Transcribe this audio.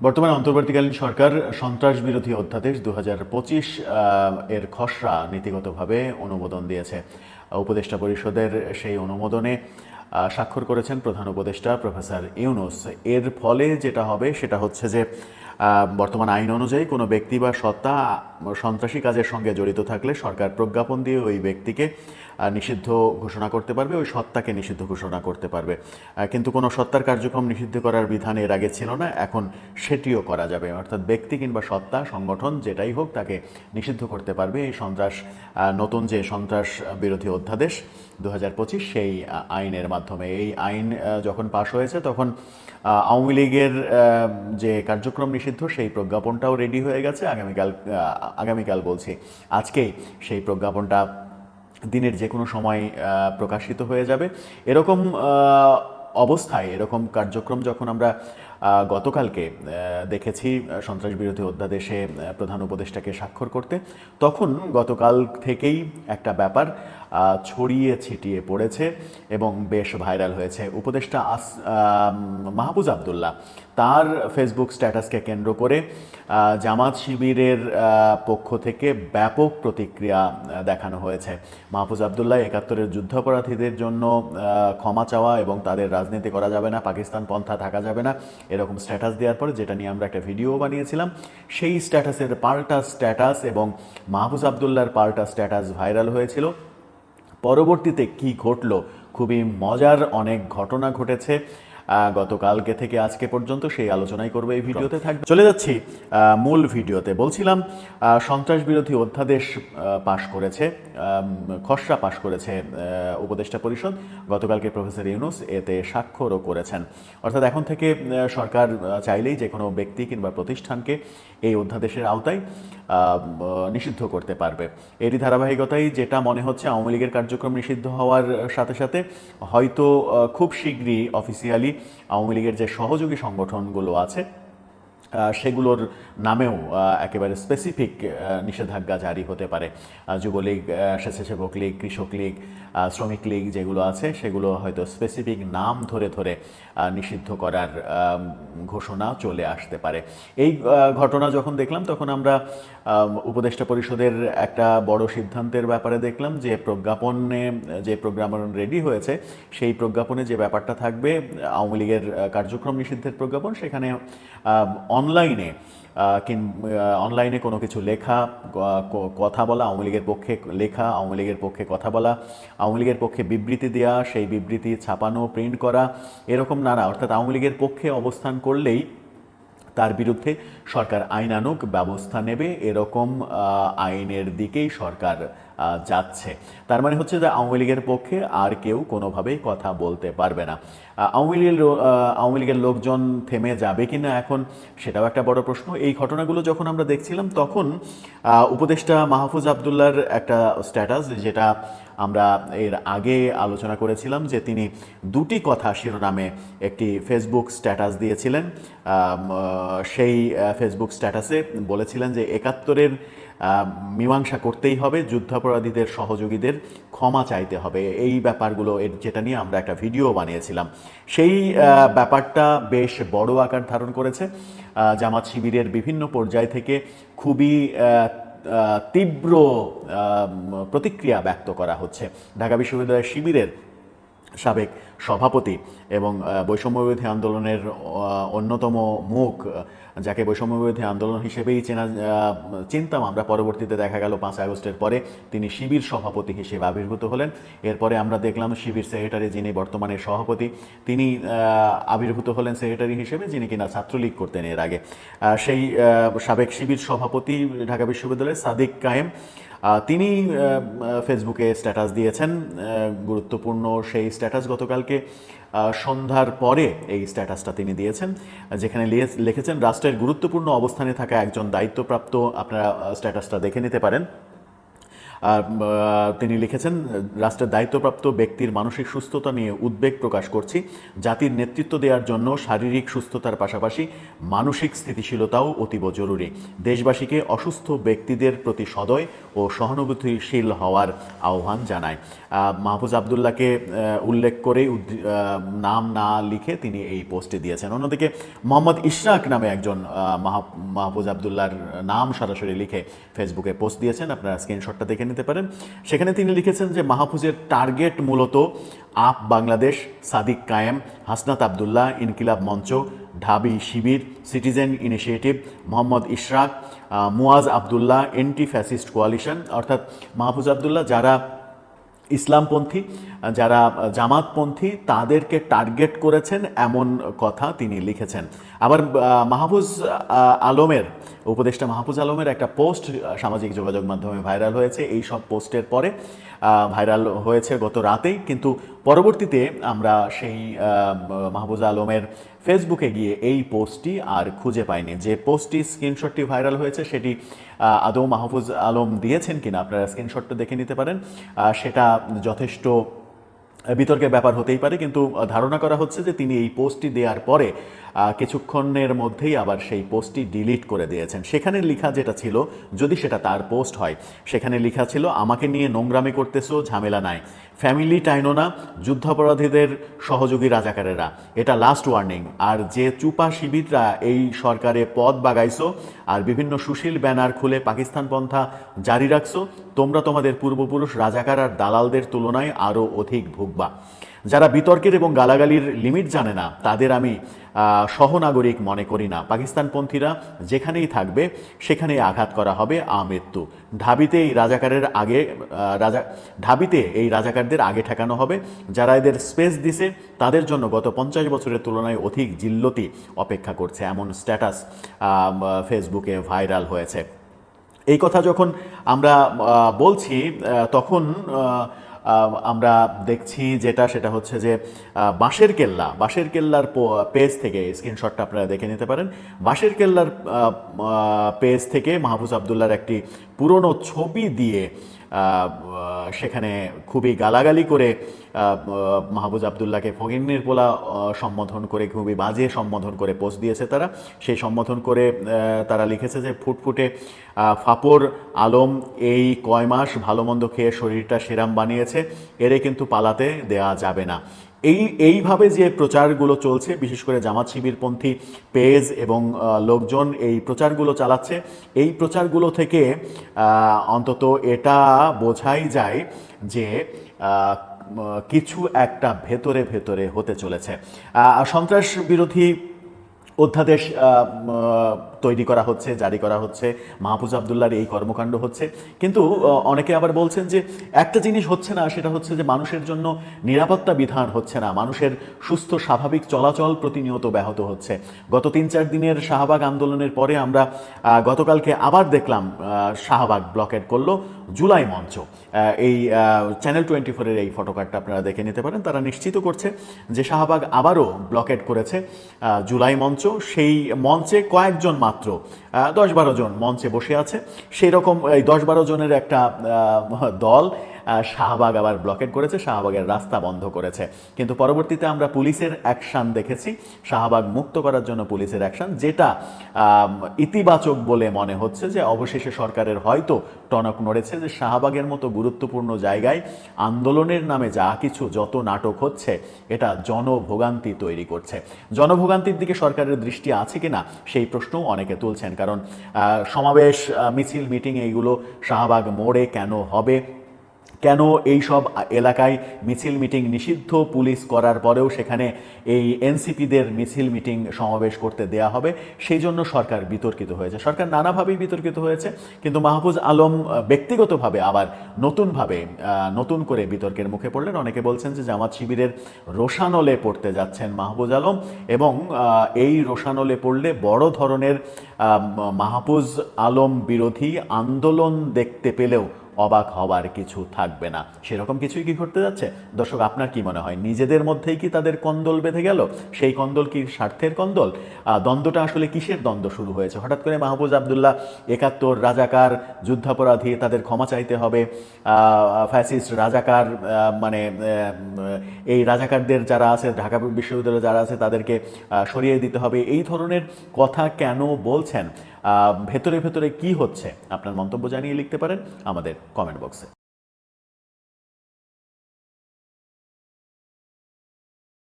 বর্তমানে অন্তর্বর্তীকালীন সরকার সন্ত্রাস বিরোধী অধ্যাদেশ দু হাজার পঁচিশ এর খসড়া নীতিগতভাবে অনুমোদন দিয়েছে। উপদেষ্টা পরিষদের সেই অনুমোদনে স্বাক্ষর করেছেন প্রধান উপদেষ্টা প্রফেসর ইউনুস। এর ফলে যেটা হবে সেটা হচ্ছে যে বর্তমান আইন অনুযায়ী কোনো ব্যক্তি বা সত্তা সন্ত্রাসী কাজের সঙ্গে জড়িত থাকলে সরকার প্রজ্ঞাপন দিয়ে ওই ব্যক্তিকে নিষিদ্ধ ঘোষণা করতে পারবে, ওই সত্তাকে নিষিদ্ধ ঘোষণা করতে পারবে। কিন্তু কোনো সত্তার কার্যক্রম নিষিদ্ধ করার বিধান এর আগে ছিল না, এখন সেটিও করা যাবে। অর্থাৎ ব্যক্তি কিংবা সত্তা, সংগঠন যেটাই হোক তাকে নিষিদ্ধ করতে পারবে। এই সন্ত্রাস নতুন যে সন্ত্রাস বিরোধী অধ্যাদেশ দু হাজার পঁচিশ, সেই আইনের মাধ্যমে। এই আইন যখন পাশ হয়েছে তখন আওয়ামী লীগের যে কার্যক্রম নিষিদ্ধ, সেই প্রজ্ঞাপনটাও রেডি হয়ে গেছে। আগামীকাল আগামীকাল বলছি, আজকেই সেই প্রজ্ঞাপনটা দিনের যে কোনো সময় প্রকাশিত হয়ে যাবে। এরকম অবস্থায়, এরকম কার্যক্রম যখন আমরা গতকালকে দেখেছি সন্ত্রাস বিরোধী অধ্যাদেশে প্রধান উপদেষ্টাকে স্বাক্ষর করতে, তখন গতকাল থেকেই একটা ব্যাপার ছড়িয়ে ছিটিয়ে পড়েছে এবং বেশ ভাইরাল হয়েছে। উপদেষ্টা আস মাহবুজ আবদুল্লাহ তার ফেসবুক স্ট্যাটাসকে কেন্দ্র করে জামাত শিবিরের পক্ষ থেকে ব্যাপক প্রতিক্রিয়া দেখানো হয়েছে। মাহফুজ আবদুল্লাহ একাত্তরের যুদ্ধাপরাধীদের জন্য ক্ষমা চাওয়া এবং তাদের রাজনীতি করা যাবে না, পাকিস্তান পন্থা থাকা যাবে না, এরকম স্ট্যাটাস দেওয়ার পরে যেটা নিয়ে আমরা একটা ভিডিও বানিয়েছিলাম, সেই স্ট্যাটাসের পাল্টা স্ট্যাটাস এবং মাহফুজ আবদুল্লাহর পাল্টা স্ট্যাটাস ভাইরাল হয়েছিল। পরবর্তীতে কি ঘটলো, খুবই মজার অনেক ঘটনা ঘটেছে। গতকালকে থেকে আজকে পর্যন্ত সেই আলোচনাই করবে এই ভিডিওতে। থাকবে। চলে যাচ্ছি মূল ভিডিওতে। বলছিলাম সন্ত্রাস বিরোধী অধ্যাদেশ পাশ করেছে খসড়া পাশ করেছে উপদেষ্টা পরিষদ। গতকালকে প্রফেসর ইউনুস এতে স্বাক্ষরও করেছেন। অর্থাৎ এখন থেকে সরকার চাইলেই যে কোনো ব্যক্তি কিংবা প্রতিষ্ঠানকে এই অধ্যাদেশের আওতায় নিষিদ্ধ করতে পারবে। এরই ধারাবাহিকতায় যেটা মনে হচ্ছে আওয়ামী লীগের কার্যক্রম নিষিদ্ধ হওয়ার সাথে সাথে হয়তো খুব শীঘ্রই অফিসিয়ালি আওয়ামী লীগের যে সহযোগী সংগঠনগুলো আছে সেগুলোর নামেও একেবারে স্পেসিফিক নিষেধাজ্ঞা জারি হতে পারে। যুবলীগ স্বেচ্ছাসেবক লীগ, কৃষক লীগ শ্রমিক লীগ যেগুলো আছে, সেগুলো হয়তো স্পেসিফিক নাম ধরে ধরে নিষিদ্ধ করার ঘোষণা চলে আসতে পারে। এই ঘটনা যখন দেখলাম, তখন আমরা উপদেষ্টা পরিষদের একটা বড় সিদ্ধান্তের ব্যাপারে দেখলাম যে প্রজ্ঞাপনে, যে প্রজ্ঞাপন রেডি হয়েছে, সেই প্রজ্ঞাপনে যে ব্যাপারটা থাকবে, আওয়ামী লীগের কার্যক্রম নিষিদ্ধের প্রজ্ঞাপন, সেখানে অনলাইনে অনলাইনে কোনো কিছু লেখা কথা বলা, আওয়ামী লীগের পক্ষে লেখা, আওয়ামী লীগের পক্ষে কথা বলা, আওয়ামী লীগের পক্ষে বিবৃতি দেওয়া সেই বিবৃতি ছাপানো প্রিন্ট করা, এরকম নানা, অর্থাৎ আওয়ামী লীগের পক্ষে অবস্থান করলেই তার বিরুদ্ধে সরকার আইন আনুক ব্যবস্থা নেবে, এরকম আইনের দিকেই সরকার যাচ্ছে। তার মানে হচ্ছে যে আওয়ামী লীগের পক্ষে আর কেউ কোনোভাবেই কথা বলতে পারবে না। আওয়ামী লীগের আওয়ামী লীগের লোকজন থেমে যাবে কিনা এখন সেটাও একটা বড় প্রশ্ন। এই ঘটনাগুলো যখন আমরা দেখছিলাম, তখন উপদেষ্টা মাহফুজ আবদুল্লার একটা স্ট্যাটাস যেটা আমরা এর আগে আলোচনা করেছিলাম যে তিনি দুটি কথা শিরোনামে একটি ফেসবুক স্ট্যাটাস দিয়েছিলেন। সেই ফেসবুক স্ট্যাটাসে বলেছিলেন যে একাত্তরের মীমাংসা করতেই হবে, যুদ্ধাপরাধীদের সহযোগীদের ক্ষমা চাইতে হবে। এই ব্যাপারগুলো এর যেটা নিয়ে আমরা একটা ভিডিও বানিয়েছিলাম। সেই ব্যাপারটা বেশ বড় আকার ধারণ করেছে। জামাত শিবিরের বিভিন্ন পর্যায় থেকে খুবই তীব্র প্রতিক্রিয়া ব্যক্ত করা হচ্ছে। ঢাকা বিশ্ববিদ্যালয়ের শিবিরের সাবেক সভাপতি এবং বৈষম্যবিরোধী আন্দোলনের অন্যতম মুখ যাকে বৈষম্যবিরোধী আন্দোলন হিসেবেই চেনা চিনতাম। আমরা পরবর্তীতে দেখা গেল পাঁচ আগস্টের পরে তিনি শিবির সভাপতি হিসেবে আবির্ভূত হলেন। এরপরে আমরা দেখলাম শিবির সেক্রেটারি যিনি বর্তমানে সভাপতি, তিনি আবির্ভূত হলেন সেক্রেটারি হিসেবে, যিনি কিনা ছাত্রলীগ করতেন এর আগে। সেই সাবেক শিবির সভাপতি ঢাকা বিশ্ববিদ্যালয়ের সাদিক কায়েম তিনি ফেসবুকে স্ট্যাটাস দিয়েছেন গুরুত্বপূর্ণ সেই স্ট্যাটাস গতকালকে সন্ধ্যার পরে এই স্ট্যাটাসটা তিনি দিয়েছেন, যেখানে লিখেছেন, রাষ্ট্রের গুরুত্বপূর্ণ অবস্থানে থাকা একজন দায়িত্বপ্রাপ্ত, আপনারা স্ট্যাটাসটা দেখে নিতে পারেন। তিনি লিখেছেন, রাষ্ট্রের দায়িত্বপ্রাপ্ত ব্যক্তির মানসিক সুস্থতা নিয়ে উদ্বেগ প্রকাশ করছি। জাতির নেতৃত্ব দেওয়ার জন্য শারীরিক সুস্থতার পাশাপাশি মানসিক স্থিতিশীলতাও অতীব জরুরি। দেশবাসীকে অসুস্থ ব্যক্তিদের প্রতি সদয় ও সহানুভূতিশীল হওয়ার আহ্বান জানায়। মাহফুজ আবদুল্লাহকে উল্লেখ করে নাম না লিখে তিনি এই পোস্টে দিয়েছেন। অন্যদিকে মোহাম্মদ ইশরাক নামে একজন মাহ- মাহফুজ আবদুল্লাহর নাম সরাসরি লিখে ফেসবুকে পোস্ট দিয়েছেন। আপনারা স্ক্রিনশটটা দেখে নিতে পারেন। সেখানে তিনি লিখেছেন যে, মাহফুজের টার্গেট মূলত আপ বাংলাদেশ, সাদিক কায়েম, হাসনাত আবদুল্লাহ, ইনকিলাব মঞ্চ, ঢাবি Shibir, citizen initiative, Mohammad Ishraq Muaz Abdullah anti fascist coalition. অর্থাৎ মাহফুজ আবদুল্লাহ যারা ইসলামপন্থী যারা জামাতপন্থী, তাদেরকে টার্গেট করেছেন এমন কথা তিনি লিখেছেন। আবার মাহফুজ আলমের উপদেষ্টা মাহফুজ আলমের একটা পোস্ট সামাজিক যোগাযোগ মাধ্যমে ভাইরাল হয়েছে। এই সব পোস্টের পরে ভাইরাল হয়েছে গত রাতেই। কিন্তু পরবর্তীতে আমরা সেই মাহফুজ আলমের ফেসবুকে গিয়ে এই পোস্টটি আর খুঁজে পাইনি। যে পোস্টটি স্ক্রিনশটটি ভাইরাল হয়েছে, সেটি আদৌ মাহফুজ আলম দিয়েছেন কিনা আপনারা স্ক্রিনশটটা দেখে নিতে পারেন। সেটা যথেষ্ট বিতর্কের ব্যাপার হতেই পারে, কিন্তু ধারণা করা হচ্ছে যে তিনি এই পোস্টটি দেওয়ার পরে কিছুক্ষণের মধ্যেই আবার সেই পোস্টটি ডিলিট করে দিয়েছেন। সেখানে লেখা যেটা ছিল, যদি সেটা তার পোস্ট হয়, সেখানে লিখা ছিল, আমাকে নিয়ে নোংরামি করতেছো, ঝামেলা নাই। ফ্যামিলি টাইনো না যুদ্ধাপরাধীদের সহযোগী রাজাকারেরা। এটা লাস্ট ওয়ার্নিং আর যে চুপা শিবিররা এই সরকারে পদ বাগাইছো আর বিভিন্ন সুশীল ব্যানার খুলে পাকিস্তান পন্থা জারি রাখছো, তোমরা তোমাদের পূর্বপুরুষ রাজাকার আর দালালদের তুলনায় আরও অধিক ভুগবা। যারা বিতর্কের এবং গালাগালির লিমিট জানে না, তাদের আমি সহনাগরিক মনে করি না। পাকিস্তানপন্থীরা যেখানেই থাকবে, সেখানেই আঘাত করা হবে আমৃত্যু। ঢাবিতে এই রাজাকারের আগে রাজা, ঢাবিতে এই রাজাকারদের আগে ঠেকানো হবে। যারা এদের স্পেস দিছে, তাদের জন্য গত পঞ্চাশ বছরের তুলনায় অধিক জিল্লতি অপেক্ষা করছে। এমন স্ট্যাটাস ফেসবুকে ভাইরাল হয়েছে। এই কথা যখন আমরা বলছি তখন আমরা দেখছি যেটা, সেটা হচ্ছে যে বাঁশের কেল্লা, বাঁশের কেল্লার পেজ থেকে, স্ক্রিনশটটা আপনারা দেখে নিতে পারেন। বাঁশের কেল্লার পেজ থেকে মাহফুজ আবদুল্লার একটি পুরনো ছবি দিয়ে সেখানে খুবই গালাগালি করে মাহবুজ আবদুল্লাহকে ফকিরনির পোলা সম্বোধন করে, খুবই বাজে সম্বোধন করে পোস্ট দিয়েছে তারা। সেই সম্বোধন করে তারা লিখেছে যে ফুটফুটে ফাপর আলম এই কয় মাস ভালো মন্দ খেয়ে শরীরটা সেরাম বানিয়েছে, এরে কিন্তু পালাতে দেয়া যাবে না। এই, এইভাবে যে প্রচারগুলো চলছে, বিশেষ করে জামাত শিবিরপন্থী, পেজ এবং লোকজন এই প্রচারগুলো চালাচ্ছে, এই প্রচারগুলো থেকে অন্তত এটা বোঝাই যায় যে কিছু একটা ভেতরে ভেতরে হতে চলেছে। সন্ত্রাস বিরোধী অধ্যাদেশ তৈরি করা হচ্ছে, জারি করা হচ্ছে, মাহফুজ আবদুল্লার এই কর্মকাণ্ড হচ্ছে। কিন্তু অনেকে আবার বলছেন যে একটা জিনিস হচ্ছে না, সেটা হচ্ছে যে মানুষের জন্য নিরাপত্তা বিধান হচ্ছে না, মানুষের সুস্থ, স্বাভাবিক চলাচল প্রতিনিয়ত ব্যাহত হচ্ছে। গত তিন চার দিনের শাহবাগ আন্দোলনের পরে আমরা গতকালকে আবার দেখলাম শাহবাগ ব্লকেট করল জুলাই মঞ্চ। এই চ্যানেল টোয়েন্টি ফোরের এই ফটোকার্ডটা আপনারা দেখে নিতে পারেন। তারা নিশ্চিত করছে যে শাহবাগ আবারও ব্লকেট করেছে জুলাই মঞ্চ। সেই মঞ্চে কয়েকজন মাত্র। দশ বারো জন মঞ্চে বসে আছে। সেই রকম এই দশ বারো জনের একটা দল শাহবাগ আবার ব্লকেট করেছে, শাহবাগের রাস্তা বন্ধ করেছে। কিন্তু পরবর্তীতে আমরা পুলিশের অ্যাকশন দেখেছি। শাহবাগ মুক্ত করার জন্য পুলিশের অ্যাকশন যেটা ইতিবাচক বলে মনে হচ্ছে যে অবশেষে সরকারের হয়তো টনক নড়েছে যে শাহবাগের মতো গুরুত্বপূর্ণ জায়গায় আন্দোলনের নামে যা কিছু, যত নাটক হচ্ছে, এটা জনভোগান্তি তৈরি করছে। জনভোগান্তির দিকে সরকারের দৃষ্টি আছে কিনা, সেই প্রশ্নও অনেকে তুলছেন। কারণ সমাবেশ মিছিল মিটিং এইগুলো শাহবাগ মোড়ে কেন হবে? কেন এই সব এলাকায় মিছিল মিটিং নিষিদ্ধ? পুলিশ করার পরেও সেখানে এই এনসিপিদের মিছিল মিটিং সমাবেশ করতে দেয়া হবে। সেই জন্য সরকার বিতর্কিত হয়েছে। সরকার নানাভাবেই বিতর্কিত হয়েছে, কিন্তু মাহফুজ আলম ব্যক্তিগতভাবে আবার নতুনভাবে নতুন করে বিতর্কের মুখে পড়লেন। অনেকে বলছেন যে জামাত শিবিরের রোশানলে পড়তে যাচ্ছেন মাহফুজ আলম এবং এই রোশানলে পড়লে বড় ধরনের মাহফুজ আলম বিরোধী আন্দোলন দেখতে পেলেও অবাক হবার কিছু থাকবে না। সেরকম কিছুই কি ঘটতে যাচ্ছে? দর্শক, আপনার কি মনে হয়, নিজেদের মধ্যেই কি তাদের কন্দল বেঁধে গেল? সেই কন্দল কি স্বার্থের কন্দল? দ্বন্দ্বটা আসলে কিসের দ্বন্দ্ব শুরু হয়েছে? হঠাৎ করে মাহবুজ আবদুল্লাহ একাত্তর, রাজাকার, যুদ্ধাপরাধী, তাদের ক্ষমা চাইতে হবে। ফ্যাসিস্ট, রাজাকার মানে এই রাজাকারদের যারা আছে, ঢাকা বিশ্ববিদ্যালয়ে যারা আছে, তাদেরকে সরিয়ে দিতে হবে। এই ধরনের কথা কেন বলছেন? ভেতরে ভেতরে কি হচ্ছে? আপনার মন্তব্য জানিয়ে লিখতে পারেন আমাদের কমেন্ট বক্সে